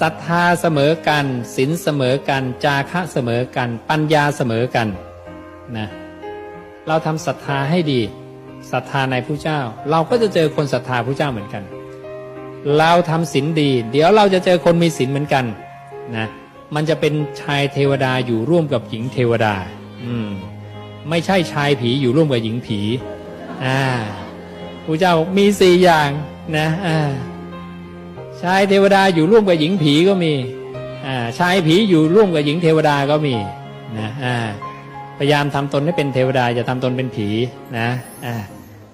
ศรัทธาเสมอกันศีลเสมอกัน จาคะเสมอกัน ปัญญาเสมอกันนะเราทำศรัทธาให้ดีศรัทธาในผู้เจ้า เราก็จะเจอคนศรัทธาผู้เจ้าเหมือนกัน เราทำศีลดี เดี๋ยวเราจะเจอคนมีศีลเหมือนกันนะมันจะเป็นชายเทวดาอยู่ร่วมกับหญิงเทวดา อืมไม่ใช่ชายผีอยู่ร่วมกับหญิงผีอ่าพระเจ้ามีสี่อย่างนะอ่า ชายเทวดาอยู่ร่วมกับหญิงผีก็มีชายผีอยู่ร่วมกับหญิงเทวดาก็มีนะพยายามทำตนให้เป็นเทวดาอย่าทำตนเป็นผีนะ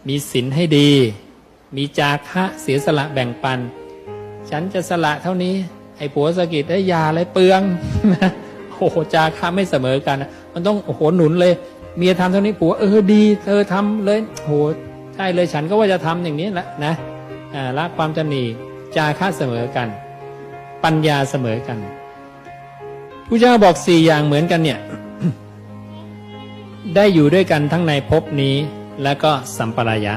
มีศีลให้ดี มีจาคะเสียสละแบ่งปัน ฉันจะสละเท่านี้ ไอ้ผัวสะกิดไอ้ยาอะไรเปลืองโอ้โหจาคะไม่เสมอกัน มันต้องโอ้โหหนุนเลย เมียทำเท่านี้ผัวเออดี เธอทำเลยโอ้โหใช่เลยฉันก็ว่าจะทำอย่างนี้แหละนะละความตนี จาคะเสมอกัน ปัญญาเสมอกันผู้เจ้าบอกสี่อย่างเหมือนกันเนี่ย ได้อยู่ด้วยกันทั้งในภพนี้และก็สัมปรายะ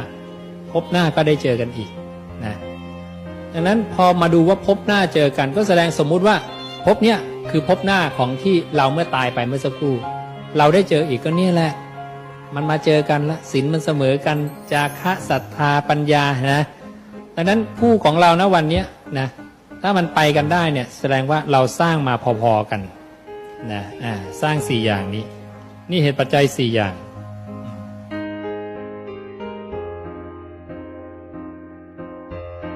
ภพหน้าก็ได้เจอกันอีกนะดังนั้นพอมาดูว่าภพหน้าเจอกัน ก็แสดงสมมุติว่าภพเนี้ยคือภพหน้าของที่เราเมื่อตายไปเมื่อสักครู่ เราได้เจออีกก็เนี่ยแหละ มันมาเจอกันละศีลมันเสมอกัน จาคะศรัทธาปัญญานะ ดังนั้นคู่ของเรานะวันนี้นะถ้ามันไปกันได้เนี่ยแสดงว่าเราสร้างมาพอๆกันนะอ่าสร้างสี่อย่างนี้ นี่เหตุปัจจัยสี่อย่าง